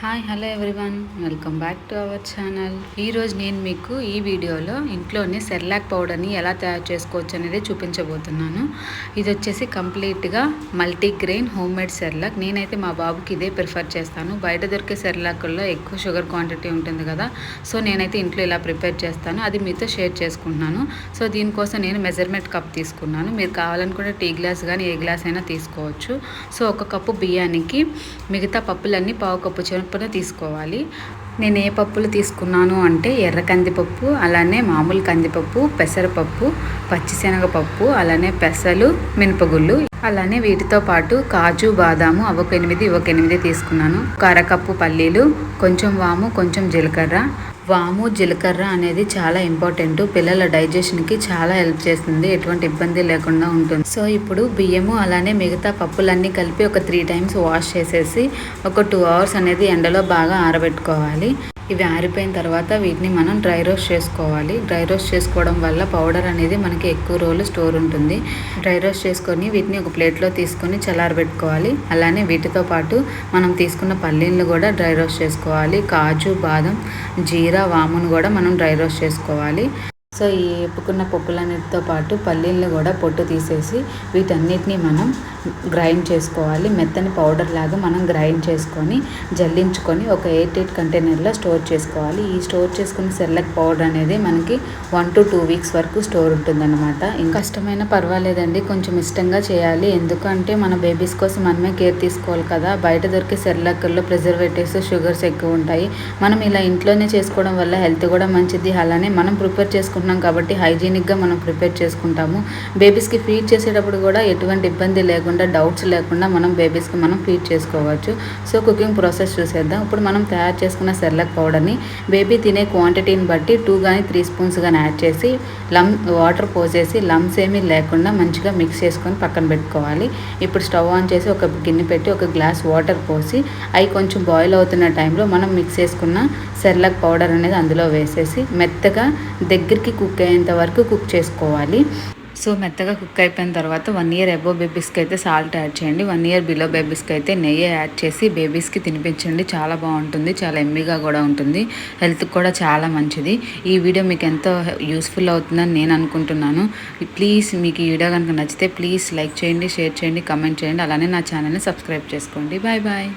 Hi hello everyone. Welcome back to our channel. ఈరోజు నేను మీకు ఈ వీడియోలో ఇంట్లోనే సెర్లాక్ పౌడర్ని ఎలా తయారు చేసుకోవచ్చు అనేది చూపించబోతున్నాను. ఇది వచ్చేసి కంప్లీట్గా మల్టీగ్రెయిన్ హోమ్ మేడ్ సెర్లాక్. నేనైతే మా బాబుకి ఇదే ప్రిఫర్ చేస్తాను. బయట దొరికే సెర్లాక్లో ఎక్కువ షుగర్ క్వాంటిటీ ఉంటుంది కదా సో నేనైతే ఇంట్లో ఇలా ప్రిపేర్ చేస్తాను. అది మీతో షేర్ చేసుకుంటున్నాను. సో దీనికోసం నేను మెజర్మెంట్ కప్ తీసుకున్నాను. మీరు కావాలనుకుంటే టీ గ్లాస్ కానీ ఏ గ్లాస్ అయినా తీసుకోవచ్చు. సో ఒక కప్పు బియ్యానికి మిగతా పప్పులన్నీ పావు కప్పు పప్పును తీసుకోవాలి. నేను ఏ పప్పులు తీసుకున్నాను అంటే ఎర్ర కందిపప్పు అలానే మామూలు కందిపప్పు పెసరపప్పు పచ్చిశనగపప్పు అలానే పెసలు మినపగుళ్ళు అలానే వీటితో పాటు కాజు బాదాము అవొక ఎనిమిది ఒక ఎనిమిది తీసుకున్నాను. ఒక అరకప్పు పల్లీలు కొంచెం వాము కొంచెం జీలకర్ర వాము జీలకర్ర అనేది చాలా ఇంపార్టెంట్. పిల్లల డైజెషన్కి చాలా హెల్ప్ చేస్తుంది. ఎటువంటి ఇబ్బంది లేకుండా ఉంటుంది. సో ఇప్పుడు బియ్యము అలానే మిగతా పప్పులన్నీ కలిపి ఒక త్రీ టైమ్స్ వాష్ చేసేసి ఒక టూ అవర్స్ అనేది ఎండలో బాగా ఆరబెట్టుకోవాలి. ఇవి ఆరిపోయిన తర్వాత వీటిని మనం డ్రై రోస్ట్ చేసుకోవాలి. డ్రై రోస్ట్ చేసుకోవడం వల్ల పౌడర్ అనేది మనకి ఎక్కువ రోజులు స్టోర్ ఉంటుంది. డ్రై రోస్ట్ చేసుకొని వీటిని ఒక ప్లేట్లో తీసుకొని చల్లారబెట్టుకోవాలి. అలానే వీటితో పాటు మనం తీసుకున్న పల్లీలను కూడా డ్రై రోస్ట్ చేసుకోవాలి. కాజు బాదం జీరా వామును కూడా మనం డ్రై రోస్ట్ చేసుకోవాలి. సో ఈ వేపుకున్న పప్పులన్నిటితో పాటు పల్లీలను కూడా పొట్టు తీసేసి వీటన్నిటిని మనం గ్రైండ్ చేసుకోవాలి. మెత్తని పౌడర్ లాగా మనం గ్రైండ్ చేసుకొని జల్లించుకొని ఒక ఎయిట్ ఎయిట్ కంటైనర్లో స్టోర్ చేసుకోవాలి. ఈ స్టోర్ చేసుకున్న సెర్లక్ పౌడర్ అనేది మనకి వన్ టు టూ వీక్స్ వరకు స్టోర్ ఉంటుందన్నమాట. ఇంకా కష్టమైన పర్వాలేదండి. కొంచెం ఇష్టంగా చేయాలి. ఎందుకంటే మన బేబీస్ కోసం మనమే కేర్ తీసుకోవాలి కదా. బయట దొరికే సెర్లక్లో ప్రిజర్వేటివ్స్ షుగర్స్ ఎక్కువ ఉంటాయి. మనం ఇలా ఇంట్లోనే చేసుకోవడం వల్ల హెల్త్ కూడా మంచిది. అలానే మనం ప్రిపేర్ చేసుకుంటున్నాం కాబట్టి హైజీనిక్గా మనం ప్రిపేర్ చేసుకుంటాము. బేబీస్కి ఫీడ్ చేసేటప్పుడు కూడా ఎటువంటి ఇబ్బంది లేకుండా డౌట్స్ లేకుండా మనం బేబీస్కి మనం ఫీడ్ చేసుకోవచ్చు. సో కుకింగ్ ప్రాసెస్ చూసేద్దాం. ఇప్పుడు మనం తయారు చేసుకున్న సెర్లక్ పౌడర్ని బేబీ తినే క్వాంటిటీని బట్టి టూ కానీ త్రీ స్పూన్స్ కానీ యాడ్ చేసి లమ్ వాటర్ పోసేసి లమ్స్ ఏమీ లేకుండా మంచిగా మిక్స్ చేసుకొని పక్కన పెట్టుకోవాలి. ఇప్పుడు స్టవ్ ఆన్ చేసి ఒక గిన్నె పెట్టి ఒక గ్లాస్ వాటర్ పోసి అవి కొంచెం బాయిల్ అవుతున్న టైంలో మనం మిక్స్ చేసుకున్న సెర్లక్ పౌడర్ అనేది అందులో వేసేసి మెత్తగా దగ్గరికి కుక్ అయ్యేంత వరకు కుక్ చేసుకోవాలి. సో మెత్తగా కుక్ అయిపోయిన తర్వాత వన్ ఇయర్ అబో బేబీస్కి అయితే సాల్ట్ యాడ్ చేయండి. వన్ ఇయర్ బిలో బేబీస్కి అయితే నెయ్యి యాడ్ చేసి బేబీస్కి తినిపించండి. చాలా బాగుంటుంది చాలా ఎమ్మిగా కూడా ఉంటుంది. హెల్త్కి కూడా చాలా మంచిది. ఈ వీడియో మీకు ఎంతో యూస్ఫుల్ అవుతుందని నేను అనుకుంటున్నాను. ప్లీజ్ మీకు ఈ వీడియో కనుక నచ్చితే ప్లీజ్ లైక్ చేయండి షేర్ చేయండి కమెంట్ చేయండి. అలానే నా ఛానల్ని సబ్స్క్రైబ్ చేసుకోండి. Bye bye.